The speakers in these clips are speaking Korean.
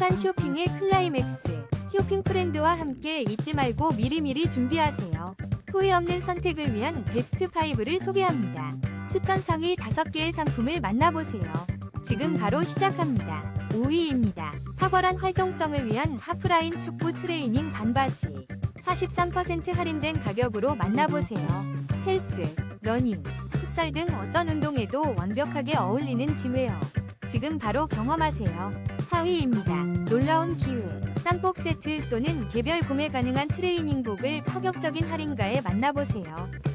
쾌적한 쇼핑의 클라이맥스. 쇼핑 프렌드와 함께 잊지 말고 미리미리 준비하세요. 후회 없는 선택을 위한 베스트 5를 소개합니다. 추천 상위 5개의 상품을 만나보세요. 지금 바로 시작합니다. 5위입니다. 탁월한 활동성을 위한 하프라인 축구 트레이닝 반바지. 43% 할인된 가격으로 만나보세요. 헬스, 러닝, 풋살 등 어떤 운동에도 완벽하게 어울리는 짐웨어. 지금 바로 경험하세요. 4위입니다. 놀라운 기회. 땀복 세트 또는 개별 구매 가능한 트레이닝복을 파격적인 할인가에 만나보세요.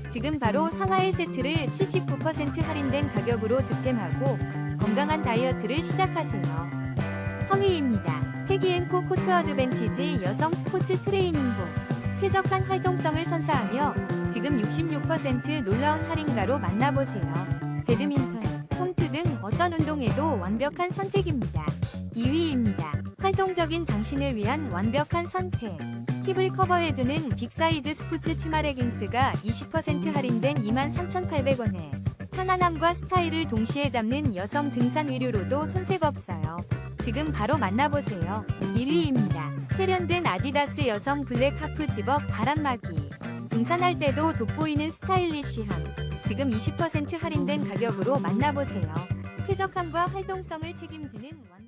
지금 바로 상하의 세트를 79% 할인된 가격으로 득템하고 건강한 다이어트를 시작하세요. 3위입니다. 패기앤코 코트 어드밴티지 여성 스포츠 트레이닝복. 쾌적한 활동성을 선사하며 지금 66% 놀라운 할인가로 만나보세요. 배드민턴, 홈트 등 어떤 운동에도 완벽한 선택입니다. 2위입니다. 활동적인 당신을 위한 완벽한 선택. 힙을 커버해주는 빅사이즈 스포츠 치마 레깅스가 20% 할인된 23,800원에 편안함과 스타일을 동시에 잡는 여성 등산 의류로도 손색 없어요. 지금 바로 만나보세요. 1위입니다. 세련된 아디다스 여성 블랙 하프 집업 바람막이. 등산할 때도 돋보이는 스타일리시함. 지금 20% 할인된 가격으로 만나보세요. 쾌적함과 활동성을 책임지는 완...